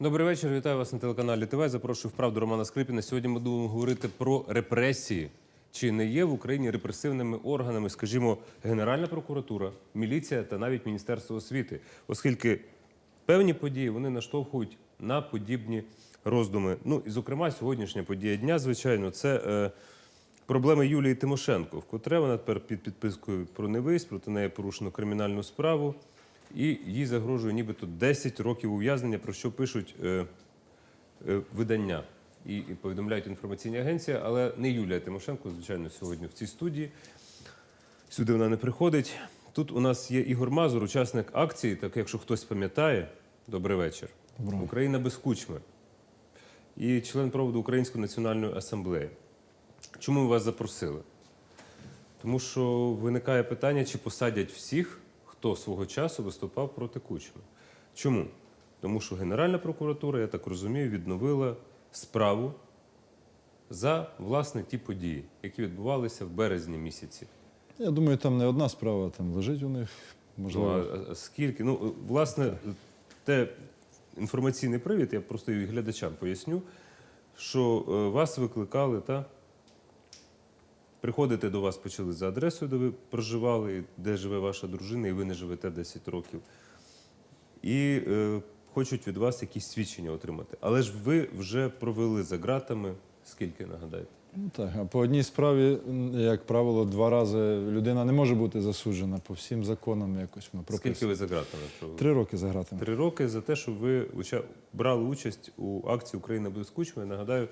Добрий вечір. Вітаю вас на телеканалі ТВ. Запрошую вправду Романа Скрипіна. Сьогодні ми будемо говорити про репресії. Чи не є в Україні репресивними органами, скажімо, Генеральна прокуратура, міліція та навіть Міністерство освіти, оскільки певні події вони наштовхують на подібні роздуми. Ну і зокрема, сьогоднішня подія дня, звичайно, це е, проблеми Юлії Тимошенко, вкотре вона тепер під підпискою про невиїзд, проти неї порушено кримінальну справу, і їй загрожує нібито 10 років ув'язнення, про що пишуть е, е, видання і, і повідомляють інформаційні агенції, але не Юлія Тимошенко, звичайно, сьогодні в цій студії. Сюди вона не приходить. Тут у нас є Ігор Мазур, учасник акції, так якщо хтось пам'ятає, добрий вечір. Україна без кучми. І член проводу Української національної асамблеї. Чому ми вас запросили? Тому що виникає питання, чи посадять всіх, хто свого часу виступав проти кучми. Чому? Тому що Генеральна прокуратура, я так розумію, відновила справу за власне ті події, які відбувалися в березні місяці. Я думаю, там не одна справа там лежить у них. Ну, Можливо, а, а скільки? Ну, власне, те інформаційний привід, я просто і глядачам поясню, що е, вас викликали, та? Приходити до вас почали за адресою, де ви проживали, де живе ваша дружина, і ви не живете 10 років. І е, хочуть від вас якісь свідчення отримати. Але ж ви вже провели за ґратами, скільки нагадаєте? ну, так. А по одній справі, як правило, два рази людина не може бути засуджена по всім законам. Якось воно Скільки ви за ґратами провели? Три роки за гратами. Три роки за те, що ви брали участь у акції Україна без кучми. Нагадаю,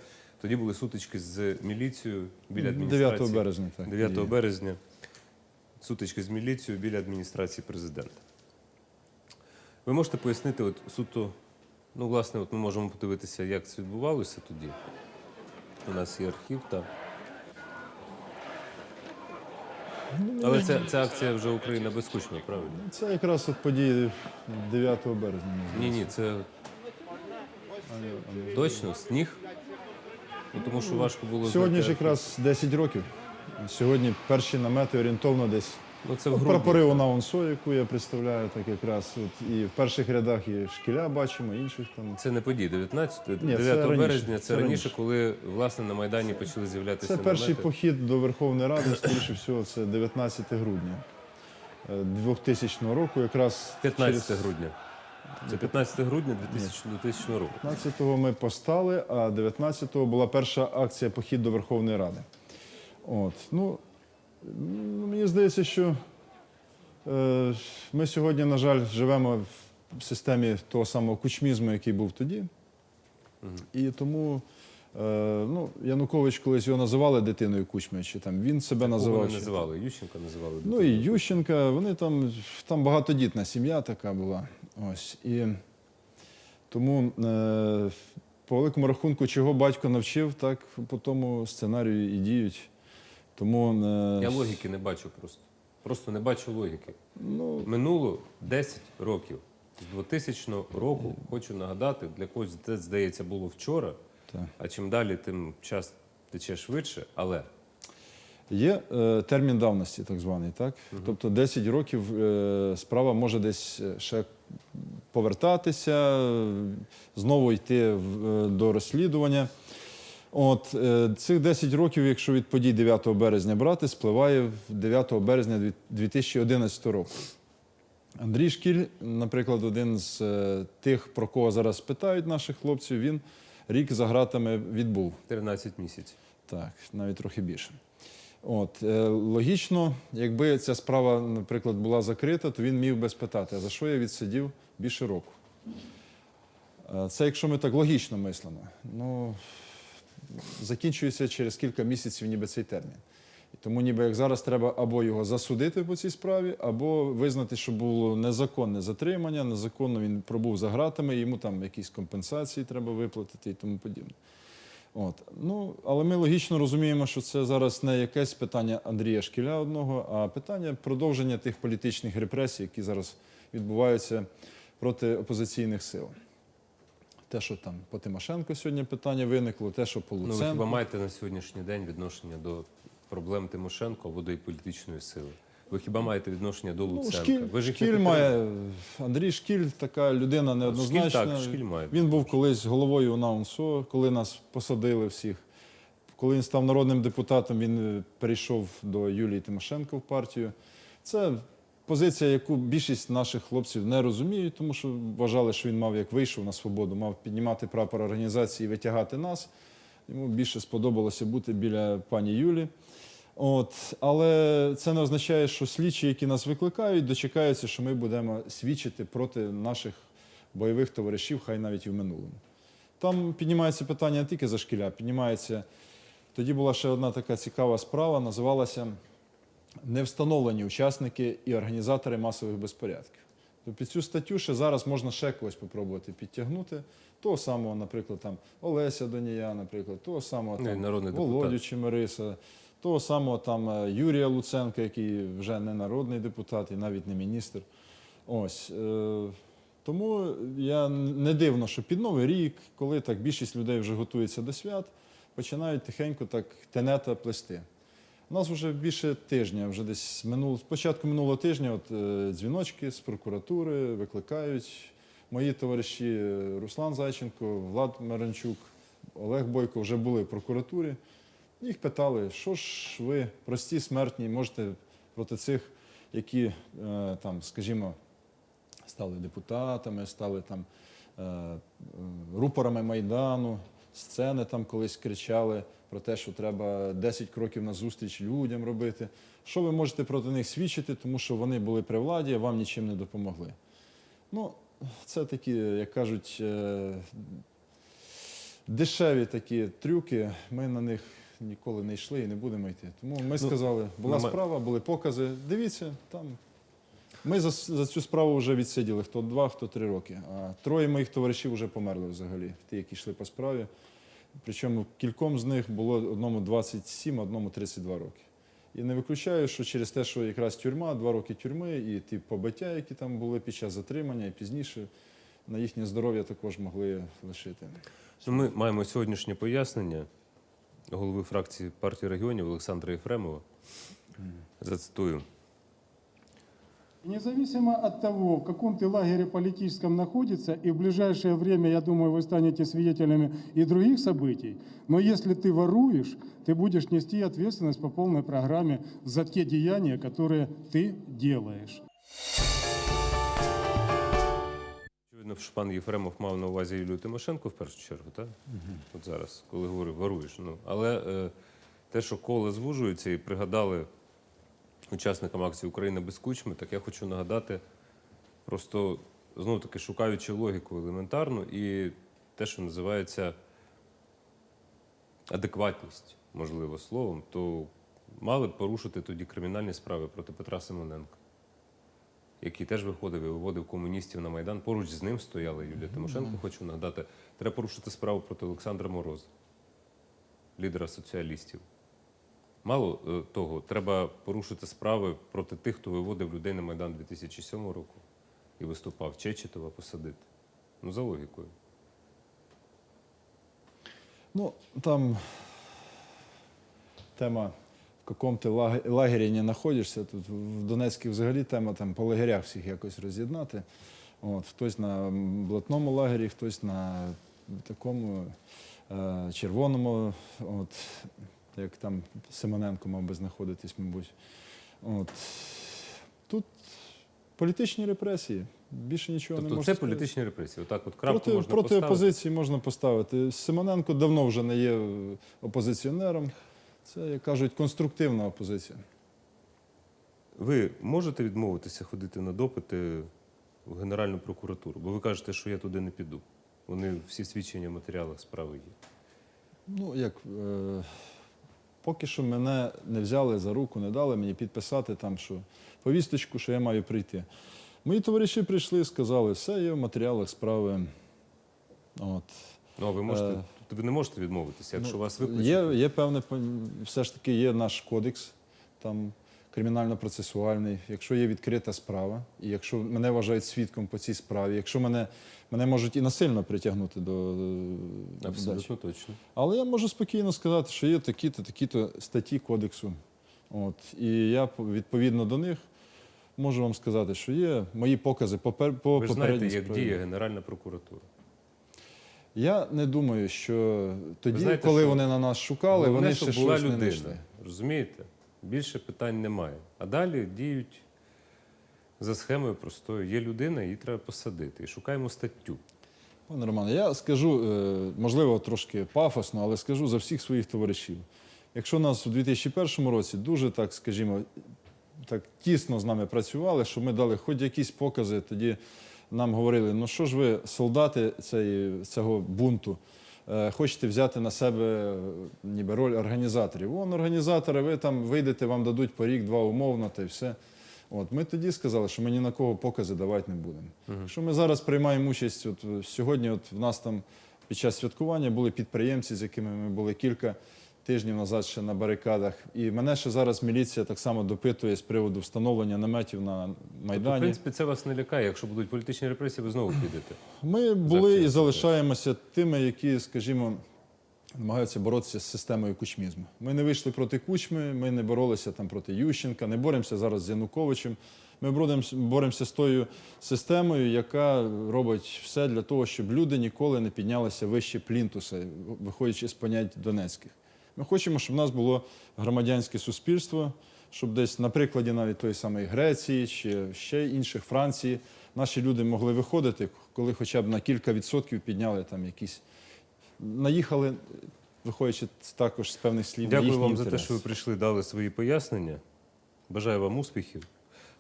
тоді були сутички з міліцією біля адміністрації. 9 березня. Так, 9 і- березня. Сутички з міліцією біля адміністрації президента. Ви можете пояснити, от суто, ну, власне, от ми можемо подивитися, як це відбувалося тоді. У нас є архів та. Але це, це акція вже Україна без кучми, правильно? Це якраз от події 9 березня. Ні, ні, це точно сніг. Ну, тому що важко було Сьогодні ж знайти якраз 10 років. Сьогодні перші намети орієнтовно десь. Ну, це в От грудні. прапори у Наунсо, яку я представляю, так якраз. От, і в перших рядах і шкіля бачимо, інших там. Це не події 19 Ні, 9 це раніше, березня. Це, це раніше, раніше. коли власне на Майдані почали з'являтися Це перший намети. похід до Верховної Ради, скоріше всього, це 19 грудня е, 2000 року, якраз 15 через грудня. Це 15 грудня 2000, 2000 року. 15-го ми постали, а 19-го була перша акція похід до Верховної Ради. От, ну, м, мені здається, що е, ми сьогодні, на жаль, живемо в системі того самого кучмізму, який був тоді. І тому е, ну, Янукович колись його називали дитиною кучми, чи там він себе Кого називав. не чи- називали? Ющенка називали. Ну і Ющенка, вони там, там багатодітна сім'я така була. Ось. І тому е, по великому рахунку, чого батько навчив, так по тому сценарію і діють. Тому е, Я логіки не бачу просто. Просто не бачу логіки. ну, Минуло 10 років. З 2000 року, хочу нагадати, для когось це, здається, було вчора, Так. а чим далі, тим час тече швидше, але є е, термін давності, так званий, так? Тобто 10 років е, справа може десь е, ще повертатися, знову йти е, до розслідування. От е, цих 10 років, якщо від подій 9 березня брати, спливає 9 березня 2011 року. Андрій Шкіль, наприклад, один з е, тих, про кого зараз питають наших хлопців, він рік за ґратами відбув. 13 місяців. Так, навіть трохи більше. От, е, логічно, якби ця справа, наприклад, була закрита, то він міг би спитати, а за що я відсидів більше року? Е, Це якщо ми так логічно мислимо. Ну, закінчується через кілька місяців ніби цей термін. Тому ніби як зараз треба або його засудити по цій справі, або визнати, що було незаконне затримання, незаконно він пробув за ґратами, йому там якісь компенсації треба виплатити і тому подібне. От. Ну, але ми логічно розуміємо, що це зараз не якесь питання Андрія Шкіля одного, а питання продовження тих політичних репресій, які зараз відбуваються проти опозиційних сил. Те, що там по Тимошенко сьогодні питання виникло, те, що по Ну, ви хіба маєте на сьогоднішній день відношення до проблем Тимошенко або до її політичної сили? Ви хіба маєте відношення до Ну, шкіль, ви ж шкіль має, Андрій Шкіль така людина неоднозначна. Шкіль так, Шкіль має. Він був колись головою УНАУНСО, коли нас посадили всіх. Коли він став народним депутатом, він е, перейшов до Юлії Тимошенко в партію. Це позиція, яку більшість наших хлопців не розуміють, тому що вважали, що він мав, як вийшов на свободу, мав піднімати прапор організації і витягати нас. Йому більше сподобалося бути біля пані Юлі. От, але це не означає, що слідчі, які нас викликають, дочекаються, що ми будемо свідчити проти наших бойових товаришів, хай навіть і в минулому. Там піднімається питання не тільки за шкіля, піднімається. Тоді була ще одна така цікава справа, називалася Невстановлені учасники і організатори масових безпорядків. То під цю статтю ще зараз можна ще когось попробувати підтягнути. Того самого, наприклад, там Олеся Донія, наприклад, того самого там, Володю депутат. Того самого там е, Юрія Луценка, який вже не народний депутат і навіть не міністр. Ось. е, Тому я не дивно, що під Новий рік, коли так більшість людей вже готується до свят, починають тихенько так тенета плести. У нас вже більше тижня, вже десь минуло, спочатку минулого тижня от, е, дзвіночки з прокуратури викликають. Мої товариші е, Руслан Зайченко, Влад Маранчук, Олег Бойко вже були в прокуратурі. Їх питали, що ж ви, прості смертні, можете проти цих, які е, там, скажімо, стали депутатами, стали там е, е, рупорами Майдану, сцени там колись кричали про те, що треба 10 кроків назустріч людям робити. Що ви можете проти них свідчити, тому що вони були при владі, а вам нічим не допомогли. Ну, це такі, як кажуть, дешеві такі трюки. Ми на них ніколи не йшли і не будемо йти. Тому ми сказали, була ну, справа, були покази. Дивіться, там. Ми за, за цю справу вже відсиділи хто два, хто три роки. А троє моїх товаришів вже померли взагалі, ті, які йшли по справі. Причому кільком з них було одному 27, одному 32 роки. І не виключаю, що через те, що якраз тюрма, два роки тюрми, і ті побиття, які там були під час затримання, і пізніше на їхнє здоров'я також могли лишити. Ну, Ми маємо сьогоднішнє пояснення голови фракції партії регіонів Олександра Єфремова. Зацитую. Независимо от того, в каком ты лагере политическом находится, и в ближайшее время, я думаю, вы станете свидетелями и других событий, но если ты воруешь, ты будешь нести ответственность по полной программе за те деяния, которые ты делаешь. Очевидно, що пан Єфремов мав на увазі Юлію Тимошенко в першу чергу, так? От зараз, коли говорив, воруєш. Ну, але е, те, що коло звужується і пригадали учасникам акції Україна без кучми, так я хочу нагадати, просто знову таки шукаючи логіку елементарну і те, що називається адекватність, можливо, словом, то мали б порушити тоді кримінальні справи проти Петра Симоненка який теж виходив і виводив комуністів на Майдан. Поруч з ним стояла Юлія Тимошенко, хочу нагадати. Треба порушити справу проти Олександра Мороза, лідера соціалістів. Мало е, того, треба порушити справи проти тих, хто виводив людей на Майдан 2007 року і виступав Чечетова посадити. Ну, за логікою. Ну, там тема, якому ти лагері не знаходишся. Тут в Донецькій взагалі тема там по лагерях всіх якось роз'єднати. От, хтось на блатному лагері, хтось на такому е, червоному, от, як там Симоненко мав би знаходитись, мабуть. От. Тут політичні репресії. Більше нічого не Тобто можна це сказати. політичні репресії. Отак от крапку Проти, можна проти поставити. опозиції можна поставити. Симоненко давно вже не є опозиціонером. Це, як кажуть, конструктивна опозиція. Ви можете відмовитися ходити на допити в Генеральну прокуратуру? Бо ви кажете, що я туди не піду. Вони всі свідчення в матеріалах справи є. Ну, як е, поки що мене не взяли за руку, не дали мені підписати там, що повісточку, що я маю прийти. Мої товариші прийшли, сказали, все є в матеріалах справи. От. Ну, а ви можете, Е, ви не можете відмовитися, якщо вас викличуть. Є, є певне, все ж таки є наш кодекс, там кримінально-процесуальний. Якщо є відкрита справа, і якщо мене вважають свідком по цій справі, якщо мене, мене можуть і насильно притягнути до, до Абсолютно точно. Але я можу спокійно сказати, що є такі-то, такі-то статті кодексу. От, і я по- відповідно до них можу вам сказати, що є мої покази по, пер- по Ви ж знаєте, як справі. діє Генеральна прокуратура. Я не думаю, що тоді, знаєте, коли що вони на нас шукали, Головне, вони щоб ще була щось не людина. знайшли. Розумієте? Більше питань немає. А далі діють за схемою простою. Є людина, її треба посадити. І шукаємо статтю. Пане Романе, я скажу, е, можливо, трошки пафосно, але скажу за всіх своїх товаришів. Якщо нас у 2001 році дуже так, скажімо, так тісно з нами працювали, що ми дали хоч якісь покази, тоді нам говорили, ну що ж ви, солдати цієї, цього бунту, е, хочете взяти на себе ніби роль організаторів. Вон організатори, ви там вийдете, вам дадуть по рік-два умовно, та й все. От ми тоді сказали, що ми ні на кого покази давати не будемо. Що ми зараз приймаємо участь, от сьогодні, от в нас там під час святкування були підприємці, з якими ми були кілька тижнів назад ще на барикадах. І мене ще зараз міліція так само допитує з приводу встановлення наметів на Тобто, в принципі, це вас не лякає. Якщо будуть політичні репресії, ви знову підете. Ми були і залишаємося тими, які, скажімо, намагаються боротися з системою кучмізму. Ми не вийшли проти кучми, ми не боролися там проти Ющенка, не боремося зараз з Януковичем. Ми боремося з тою системою, яка робить все для того, щоб люди ніколи не піднялися вище плінтуса, виходячи з понять Донецьких. Ми хочемо, щоб в нас було громадянське суспільство, щоб десь на прикладі навіть тої самої Греції чи ще інших Франції наші люди могли виходити, коли хоча б на кілька відсотків підняли там якісь. Наїхали, виходячи також з певних слів. на Дякую їхній вам за те, що ви прийшли, дали свої пояснення. Бажаю вам успіхів.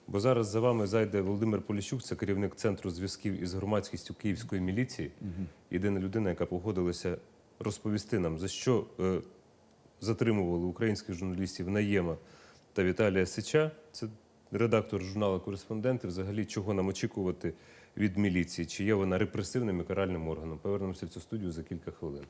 Бо зараз за вами зайде Володимир Поліщук, це керівник центру зв'язків із громадськістю Київської міліції. Єдина людина, яка погодилася розповісти нам, за що е, затримували українських журналістів Наєма та Віталія Сича. Це редактор журналу Кореспонденти. Взагалі, чого нам очікувати від міліції? Чи є вона репресивним і каральним органом? Повернемося в цю студію за кілька хвилин.